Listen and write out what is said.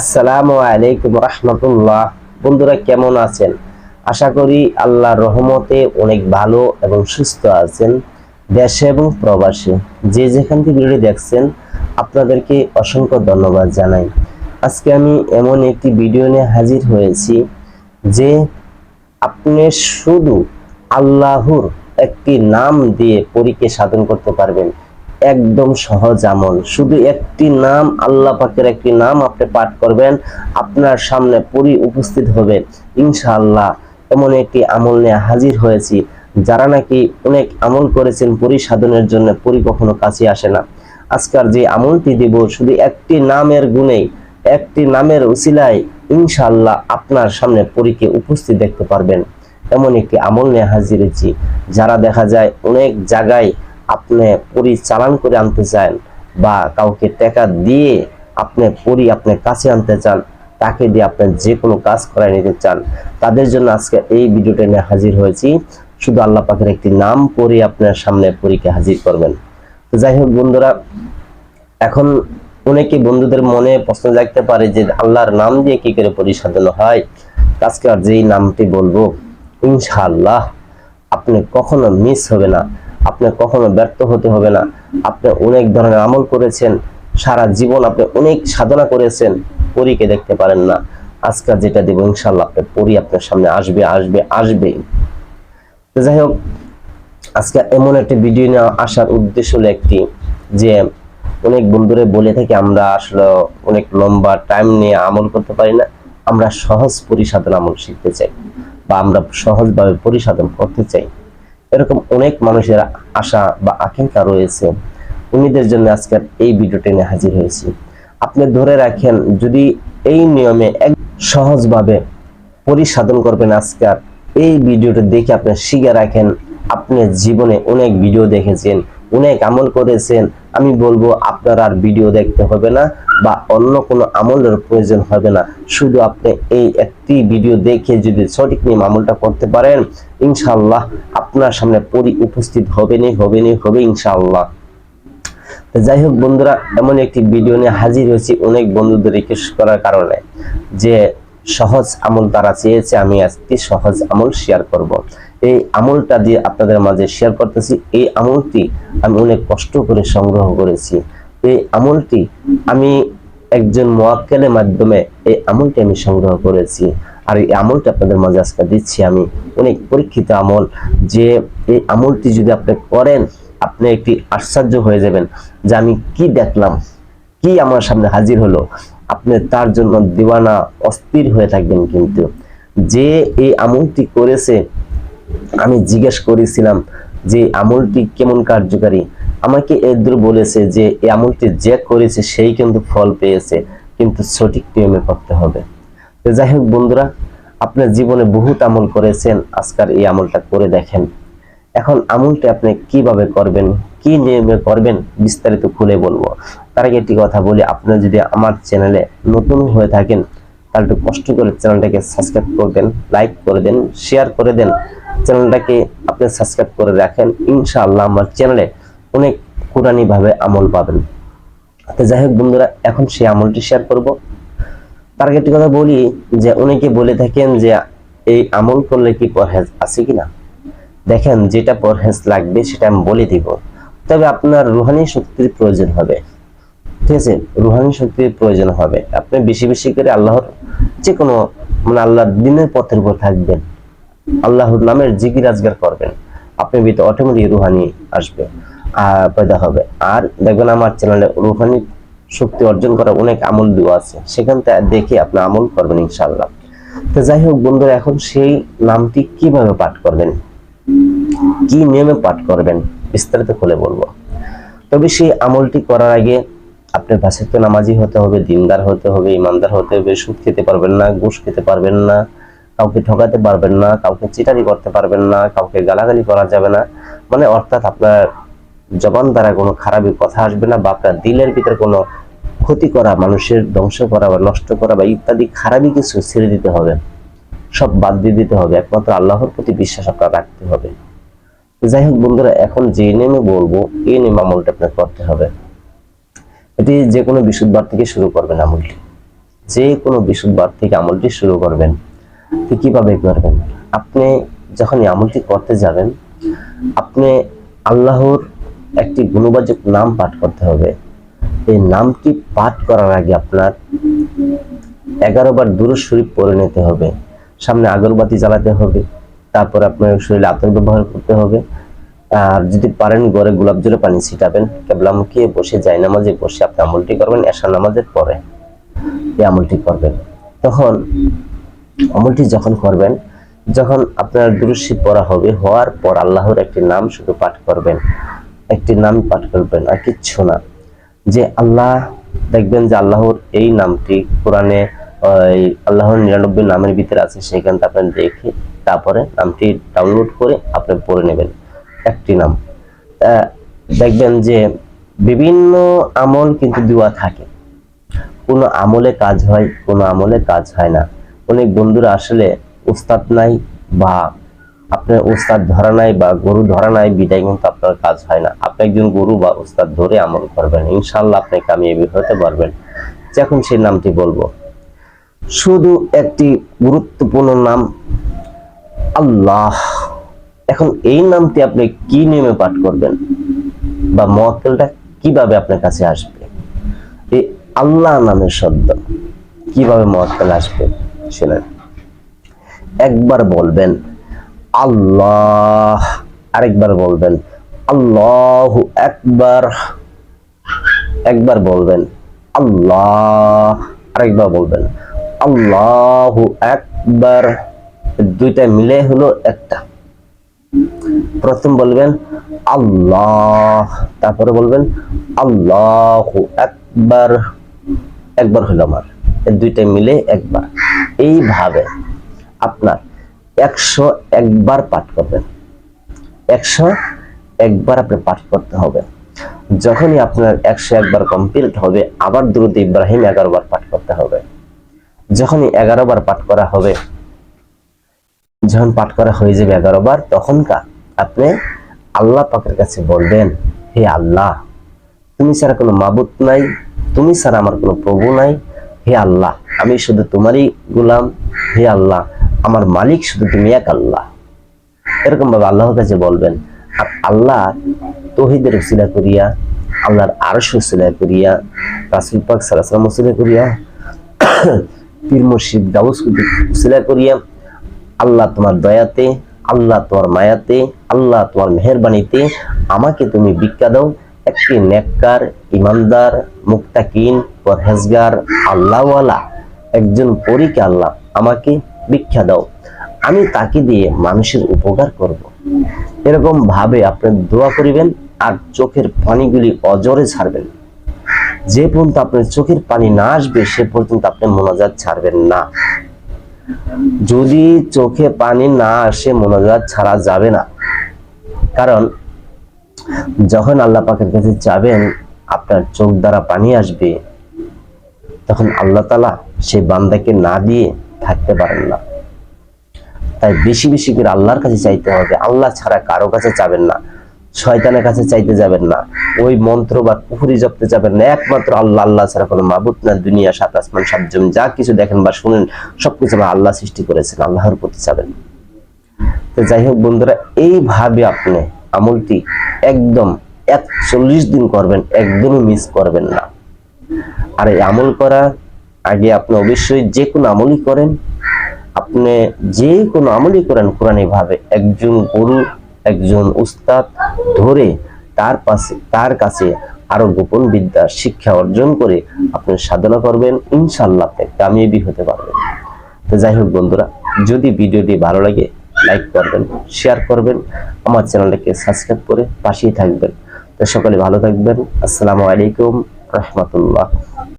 আসসালামু আলাইকুম রহমতুল্লাহ। বন্ধুরা, কেমন আছেন? আশা করি আল্লাহর রহমতে অনেক ভালো এবং সুস্থ আছেন দেশে এবং প্রবাসে। যে যেখান থেকে ভিডিওটি দেখছেন, আপনাদেরকে অসংখ্য ধন্যবাদ জানাই। আজকে আমি এমন একটি ভিডিও নিয়ে হাজির হয়েছি যে আপনি শুধু আল্লাহর একটি নাম দিয়ে পরীকে সাধন করতে পারবেন। একদম সহজ আমল। শুধু একটি নাম, আল্লাহ পাকের একটি নাম আপনি পাঠ করবেন, আপনার সামনে পরি উপস্থিত হবে। ইনশাআল্লাহ, এমন একটি আমল নিয়ে হাজির হয়েছি। যারা নাকি অনেক আমল করেছেন পরি সাধনের জন্য, পরি কখনো কাছে আসে না। আজকাল যে আমলটি দিব, শুধু একটি নামের গুণেই একটি নামের উসিলায়, ইনশাআল্লাহ আপনার সামনে পরীকে উপস্থিত দেখতে পারবেন। এমন একটি আমল নিয়ে হাজির হয়েছি। যারা দেখা যায় অনেক জায়গায় আপনি পরি চালান করে আনতে চান বা কাউকে টাকা দিয়ে আপনি পরি আপনার কাছে আনতে চান, তাকে দিয়ে আপনি যে কোনো কাজ করায় নিতে চান, তাদের জন্য আজকে এই ভিডিওটা নিয়ে হাজির হয়েছি। শুধু আল্লাহ পাকের একটি নাম পরে আপনার সামনে পরীকে হাজির করবেন। তো যাই হোক বন্ধুরা, এখন অনেকে বন্ধুদের মনে প্রশ্ন জাগতে পারে যে আল্লাহর নাম দিয়ে কি করে পরিসাধন হয়? আজকে আর যেই নামটি বলব, ইনশাআল্লাহ, আপনি কখনো মিস হবে না। আপনি কখনো ব্যর্থ হতে হবে না। আপনি অনেক ধরনের আমল করেছেন, সারা জীবন আপনি অনেক সাধনা করেছেন, পরীকে দেখতে পারেন না। আজকাল যেটা দেব, ইনশাআল্লাহ আপনি পরী আপনার সামনে আসবে আসবে আসবে। তো যাই হোক, আজকে এমন একটি ভিডিও নিয়ে আসার উদ্দেশ্য হলো একটি, যে অনেক বন্ধুরে বলে থাকি, আমরা আসলে অনেক লম্বা টাইম নিয়ে আমল করতে পারি না। আমরা সহজ পরিসাধন আমল শিখতে চাই, বা আমরা সহজভাবে পরিসাধন করতে চাই। এরকম অনেক মানুষের আশা বা আকাঙ্ক্ষা রয়েছে। উনিদের জন্য আজকের এই ভিডিওটি নিয়ে হাজির হয়েছি। আপনি ধরে রাখেন, যদি এই নিয়মে এক সহজভাবে পরিসাধন করবেন আজকাল এই ভিডিওটা দেখে আপনি শিখে রাখেন, আপনি জীবনে অনেক ভিডিও দেখেছেন অনেক আমল করেছেন, আমি বলব আপনার আর ভিডিও দেখতে হবে না বা অন্য কোনো আমলের প্রয়োজন হবে না শুধু আপনি এই একটি ভিডিও দেখে যদি সঠিক নিয়ম আমলটা করতে পারেন, ইনশাআল্লাহ আপনার সামনে পরি উপস্থিত হবেনি হবেনি হবে ইনশাআল্লাহ তো যাই হোক বন্ধুরা, এমন একটি ভিডিও নিয়ে হাজির হয়েছি অনেক বন্ধুদের রিকোয়েস্ট করার কারণে যে সহজ আমল তারা চেয়েছে, আমি আজকে সহজ আমল শেয়ার করব। এই আমলটা দিয়ে আপনাদের মাঝে শেয়ার করতেছি। এই আমলটি আমি অনেক কষ্ট করে সংগ্রহ করেছি। এই আমলটি আমি একজন মোয়াক্কেলের মাধ্যমে এই আমলটি আমি সংগ্রহ করেছি। আর এই আমলটা আপনাদের মাঝে আজকে দিচ্ছি আমি অনেক পরীক্ষিত আমল। যে এই আমলটি যদি আপনি করেন, আপনি একটি আশ্চর্য হয়ে যাবেন যে আমি কি দেখলাম, কি আমার সামনে হাজির হলো। আপনি তার জন্য দিওয়ানা অস্থির হয়ে থাকবেন কিন্তু। যে এই আমলটি করেছে আমি জিজ্ঞেস করেছিলাম যে, আমলটি কেমন কার্যকারী? আমাকে এদুর বলেছে যে এই আমলটি যে করেছে, সেই কিন্তু ফল পেয়েছে, কিন্তু সঠিক নিয়মে করতে হবে। তো যাই হোক বন্ধুরা, আপনার জীবনে বহুত আমল করেছেন আজকাল এই আমলটা করে দেখেন। এখন আমলটা আপনি কীভাবে করবেন, কি নিয়মে করবেন, বিস্তারিত খুলে বলব। তার আগে একটি কথা বলি আপনারা যদি আমার চ্যানেলে নতুন হয়ে থাকেন, তাহলে একটু কষ্ট করে চ্যানেলটাকে সাবস্ক্রাইব করবেন লাইক করে দেন, শেয়ার করে দেন। চ্যানেলটাকে আপনি সাবস্ক্রাইব করে রাখেন। ইনশাআল্লাহ আমার চ্যানেলে অনেক কোরআনি ভাবে আমল পাবেন। তো যাই হোক বন্ধুরা, এখন সেই আমলটি শেয়ার করব। তার একটি কথা বলি, যে অনেকে বলে থাকেন যে এই আমল করলে কি পরহেজ আছে কিনা? দেখেন, যেটা পরহেজ লাগবে সেটা আমি বলে দিব। তবে আপনার রুহানি শক্তির প্রয়োজন হবে। ঠিক আছে? রুহানি শক্তির প্রয়োজন হবে। আপনি বেশি বেশি করে আল্লাহর যে কোনো মানে আল্লাহর দিনের পথের উপর থাকবেন। আল্লাহর নামের জিকির আজগার করবেন। আপনি ভিতরে অটোমেটিক রুহানি আসবে। পয়দা হবে। আর দেখবেন আমার চ্যানেলে রুহানি শক্তি অর্জন করা অনেক আমল দেওয়া আছে। সেখান থেকে দেখে আপনি আমল করবেন ইনশাআল্লাহ। তো যাই হোক বন্ধুরা, এখন সেই নামটি কীভাবে পাঠ করবেন? কি নিয়মে পাঠ করবেন? বিস্তারিত খুলে বলব। তবে সেই আমলটি করার আগে আপনার ভাষাতে তো নামাজি হতে হবে, দিনদার হতে হবে, ইমানদার হতে হবে, সুদ খেতে পারবেন না, ঘুষ খেতে পারবেন না কাউকে ঠকাতে পারবেন না, কাউকে চিটারি করতে পারবেন না, কাউকে গালাগালি করা যাবে না। মানে অর্থাৎ আপনার জবান দ্বারা কোনো খারাপি কথা আসবে না বা আপনার দিলের ভিতরে কোনো ক্ষতি করা, মানুষের ধ্বংস করা বা নষ্ট করা বা ইত্যাদি খারাপই কিছু ছেড়ে দিতে হবে। সব বাদ দিয়ে দিতে হবে। একমাত্র আল্লাহর প্রতি বিশ্বাস আপনার রাখতে হবে। যাই হোক বন্ধুরা, এখন যে নেমে বলব, এই নেমে আমলটা আপনার করতে হবে। এটি যে কোনো বিশুদ্ধবার থেকে শুরু করবেন আমলটি। যে কোনো বৃহস্পতিবার থেকে আমলটি শুরু করবেন। তো কীভাবে করবেন? আপনি যখন এই আমলটি করতে যাবেন, আপনি আল্লাহর একটি গুণবাচক নাম পাঠ করতে হবে। এই নামটি পাঠ করার আগে আপনার এগারো বার দূর শরীফ পরে নিতে হবে। সামনে আগরবাতি জ্বালাতে হবে, তারপর আপনার শরীরে আতর ব্যবহার করতে হবে। আর যদি পারেন ঘরে গোলাপ জলে পানি ছিটাবেন, কেবলামুখী বসে যায় নামাজে বসে আপনি আমলটি করবেন এশা নামাজের পরে এই আমলটি করবেন। তখন আমলটি যখন করবেন, যখন আপনার দুরুশি পড়া হবে, হওয়ার পর আল্লাহর একটি নাম শুধু পাঠ করবেন, একটি নাম পাঠ করবেন আর কিচ্ছু না। যে আল্লাহ, দেখবেন যে আল্লাহর এই নামটি কোরআনে আল্লাহর নিরানব্বই নামের ভিতরে আছে, সেখান থেকে আপনি দেখে তারপরে নামটি ডাউনলোড করে আপনি পড়ে নেবেন। একটি নাম। দেখবেন যে বিভিন্ন আমল কিন্তু দেওয়া থাকে। কোনো আমলে কাজ হয়, কোনো আমলে কাজ হয় না। অনেক বন্ধুরা আসলে উস্তাদ নাই বা আপনার উস্তাদ ধরা নাই বা গরু ধরা নাই, বিদায় কিন্তু আপনার কাজ হয় না। আপনি একজন গরু বা উস্তাদ ধরে আমল করবেন। ইনশাল্লাহ আপনি কামিয়াবি হতে পারবেন। এখন সেই নামটি বলব। শুধু একটি গুরুত্বপূর্ণ নাম আল্লাহ। এখন এই নামটি আপনি কি নিয়মে পাঠ করবেন? বা মক্কেলটা কীভাবে আপনার কাছে আসবে? এই আল্লাহ নামের শব্দ কীভাবে মক্কেল আসবে? শুনেন একবার বলবেন, আল্লাহ। আরেকবার বলবেন, আল্লাহু একবার। একবার বলবেন, আল্লাহ। আরেকবার বলবেন, আল্লাহু একবার। দুইটা মিলে হলো একটা। প্রথম বলবেন, আল্লাহ। তারপরে বলবেন, আল্লাহু একবার। একবার হলো আমার। দুইটা মিলে একবার। এইভাবে আপনার একশো একবার পাঠ করবেন। একশো একবার আপনি পাঠ করতে হবে। যখনই আপনার একশো একবার কমপ্লিট হবে, আবার দ্রুত ইব্রাহিম এগারো বার পাঠ করতে হবে। যখনই এগারো বার পাঠ করা হবে, যখন পাঠ করা হয়ে যাবে এগারো বার তখনকার আপনি আল্লাহ পাকের কাছে বলবেন, হে আল্লাহ, তুমি ছাড়া কোনো মাবুত নাই, তুমি ছাড়া আমার কোনো প্রভু নাই হে আল্লাহ, আমি শুধু তোমারই গুলাম, হে আল্লাহ, আমার মালিক শুধু তুমি এক আল্লাহ। এরকম ভাবে আল্লাহর কাছে বলবেন, আর আল্লাহ তহিদের উসিলা করিয়া, আল্লাহর আরশ উসিলা করিয়া, রাসুল পাক সালাম উসিলা করিয়া, পীর মুর্শিদ গাউস উসিলা করিয়া, আল্লাহ তোমার দয়াতে, আল্লাহ তোমার মায়াতে, আল্লাহ তোমার মেহরবানিতে আমাকে তুমি ভিক্ষা দাও একটি নেককার ইমানদার মুক্তাকিন পরহেজগার, আল্লাহওয়ালা, একজন পরীকে আল্লাহ আমাকে ভিক্ষা দাও, আমি তাকে দিয়ে মানুষের উপকার করব। এরকম ভাবে আপনি দোয়া করিবেন আর চোখের পানিগুলি অজরে ছাড়বেন। যে পর্যন্ত আপনার চোখের পানি না আসবে, সে পর্যন্ত আপনি মোনাজাত ছাড়বেন না। যদি চোখে পানি না আসে, মোনাজাত ছাড়া যাবে না। কারণ যখন আল্লাহ পাকের কাছে যাবেন, আপনার চোখ দ্বারা পানি আসবে, তখন আল্লাহ তালা সেই বান্দাকে না দিয়ে থাকতে পারেন না। তাই বেশি বেশি করে আল্লাহর কাছে চাইতে হবে। আল্লাহ ছাড়া কারও কাছে যাবেন না, শয়তানের কাছে চাইতে যাবেন না। ওই মন্ত্র বা পুকুরি জপতে যাবেন না। একমাত্র আল্লাহ আল্লাহ ছাড়া কোনো মাবুত না। দুনিয়া, সাত আসমান, সাত জমি যা কিছু দেখেন বা শুনেন, সবকিছু আমার আল্লাহ সৃষ্টি করেছেন, আল্লাহর প্রতি যাবেন তো যাই হোক বন্ধুরা, এইভাবে আপনি আমলটি একদম একচল্লিশ দিন করবেন, একদমই মিস করবেন না। আর এই আমল করা, আগে আপনি অবশ্যই যে কোনো আমলই করেন। আপনি যে কোনো আমলই করেন কোরআনী ভাবে। একজন গুরু, একজন উস্তাদ ধরে তার পাশে, তার কাছে আরও গোপন বিদ্যা, শিক্ষা অর্জন করে আপনি সাধনা করবেন ইনশাল্লাহ আপনি কামিয়াবি হতে পারবেন। তো যাই হোক বন্ধুরা, যদি ভিডিওটি ভালো লাগে লাইক করবেন শেয়ার করবেন, আমার চ্যানেলটাকে সাবস্ক্রাইব করে পাশেই থাকবেন। তো সকলে ভালো থাকবেন। আসসালামু আলাইকুম, রহমতুল্লাহ।